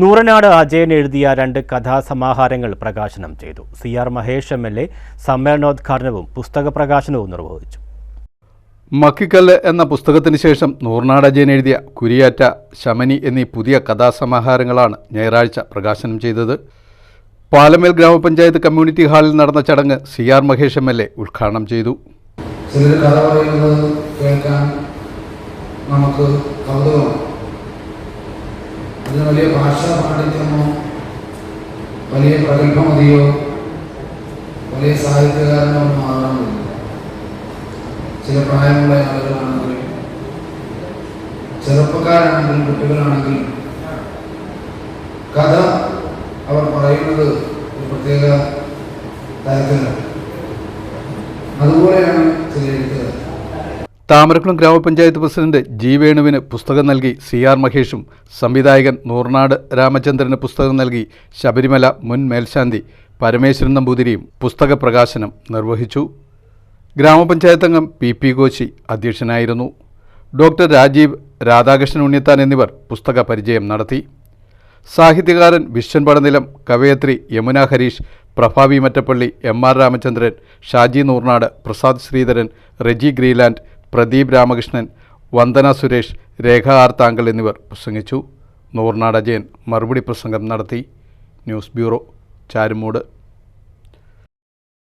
നൂറനാട് അജയൻ എഴുതിയ രണ്ട് കഥാസമാഹാരങ്ങൾ പ്രകാശനം ചെയ്തു. C R Mahesh M L A സമ്മേളനോദ്ഘാടനവും പുസ്തക പ്രകാശനവും നിർവഹിച്ചു. മക്കിക്കല്ല് എന്ന പുസ്തകത്തിന് ശേഷം നൂറനാട് അജയൻ എഴുതിയ കുരിയാറ്റ ശമനി എന്നീ പുതിയ കഥാസമാഹാരങ്ങളാണ് ഞായറാഴ്ച പ്രകാശനം ചെയ്തത്. പാലമേൽ ഗ്രാമപഞ്ചായത്ത് കമ്മ്യൂണിറ്റി ഹാളിൽ നടന്ന ചടങ്ങ് C R Mahesh M L A ഉദ്ഘാടനം ചെയ്തു. ചിലർ കഥ പറയുന്നത് കേൾക്കാൻ നമുക്ക് കൗതുകമാണ്. അതിന് വലിയ ഭാഷാ പാണ്ഡിത്യമോ വലിയ പ്രഗത്ഭമതിയോ വലിയ സാഹിത്യകാരനോ ഒന്നും ആകണമെന്നില്ല ചില പ്രായമുള്ള ആളുകളാണെങ്കിൽ ചെറുപ്പക്കാരാണെങ്കിലും കുട്ടികളാണെങ്കിലും കഥ അവർ പറയുന്നത് ഒരു പ്രത്യേക തരത്തിലാണ്. അതുപോലെയാണ് ചില എഴുത്തുകാർ താമരക്കുളം ഗ്രാമപഞ്ചായത്ത് പ്രസിഡന്റ് ജി വേണുവിന് പുസ്തകം നൽകി സി ആർ മഹേഷും സംവിധായകൻ നൂർനാട് രാമചന്ദ്രന് പുസ്തകം നൽകി ശബരിമല മുൻ മേൽശാന്തി പരമേശ്വരൻ നമ്പൂതിരിയും പുസ്തക പ്രകാശനം നിർവഹിച്ചു. ഗ്രാമപഞ്ചായത്ത് അംഗം പി പി കോശി അധ്യക്ഷനായിരുന്നു. ഡോക്ടർ രാജീവ് രാധാകൃഷ്ണൻ ഉണ്ണിത്താൻ എന്നിവർ പുസ്തക പരിചയം നടത്തി. സാഹിത്യകാരൻ Vishwan Padanilam കവയത്രി Yamuna Harish Prabhavi Mattappally M R Ramachandran Shaji Noornad Prasad Sreedharan Reji Greeland Pradeep Ramakrishnan Vandana Suresh Rekha Arthankal എന്നിവർ പ്രസംഗിച്ചു. നൂർനാട് അജയൻ മറുപടി പ്രസംഗം നടത്തി. News bureau Charummood.